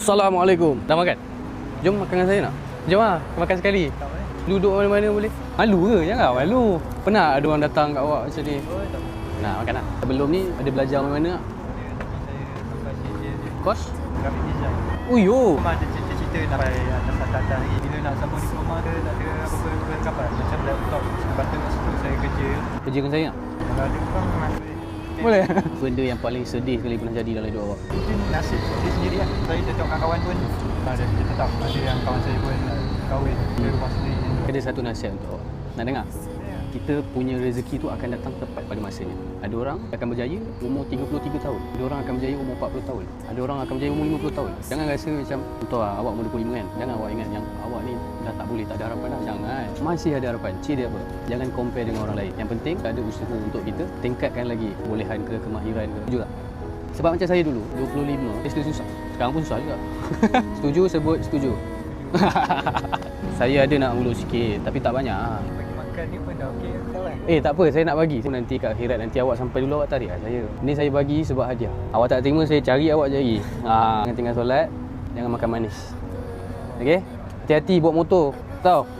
Assalamualaikum. Dah makan? Jom makan dengan saya nak? Jom lah, makan sekali. Duduk mana-mana boleh. Malu ke? Jangan malu. Pernah ada orang datang kat awak macam ni? Nak makan tak? Sebelum ni ada belajar mana-mana tak? Kos? Graphic design Oh yo. Memang ada cita-cita nak sampai atas-atas lagi Bila nak sambung diploma ke tak ada apa-apa kelengkapan Macam laptop kat situ saya kerja Kerja dengan saya tak? Kalau ada orang memang boleh Boleh. Benda yang paling sedih sekali pernah jadi dalam hidup awak? Mungkin nasib dia sendiri lah Saya tengok kawan pun ada, Dia tetap ada yang kawan saya pun uh, kahwin Ada rumah sendiri Ada satu nasihat untuk awak. Nak dengar? Kita punya rezeki tu akan datang tepat pada masanya. Ada orang akan berjaya umur 33 tahun. Ada orang akan berjaya umur 40 tahun. Ada orang akan berjaya umur 50 tahun. Jangan rasa macam contoh lah, awak umur 25 kan. Jangan awak ingat yang awak ni dah tak boleh, tak ada harapan dah. Jangan. Masih ada harapan. Cik dia apa? Jangan compare dengan orang lain. Yang penting ada usaha untuk kita tingkatkan lagi kebolehan ke kemahiran ke. Setuju tak? Sebab macam saya dulu, 25, test dia susah. Sekarang pun susah juga. setuju sebut setuju. saya ada nak ulur sikit tapi tak banyak. Ah. Pun dah okey kawan Eh tak apa, saya nak bagi. Nanti kat akhirat nanti awak sampai dulu awak tarik saya. Ni saya bagi sebab hadiah. Awak tak terima saya cari awak cari. Ha, jangan tinggal solat, jangan makan manis. Okey? Hati-hati bawa motor. Tahu?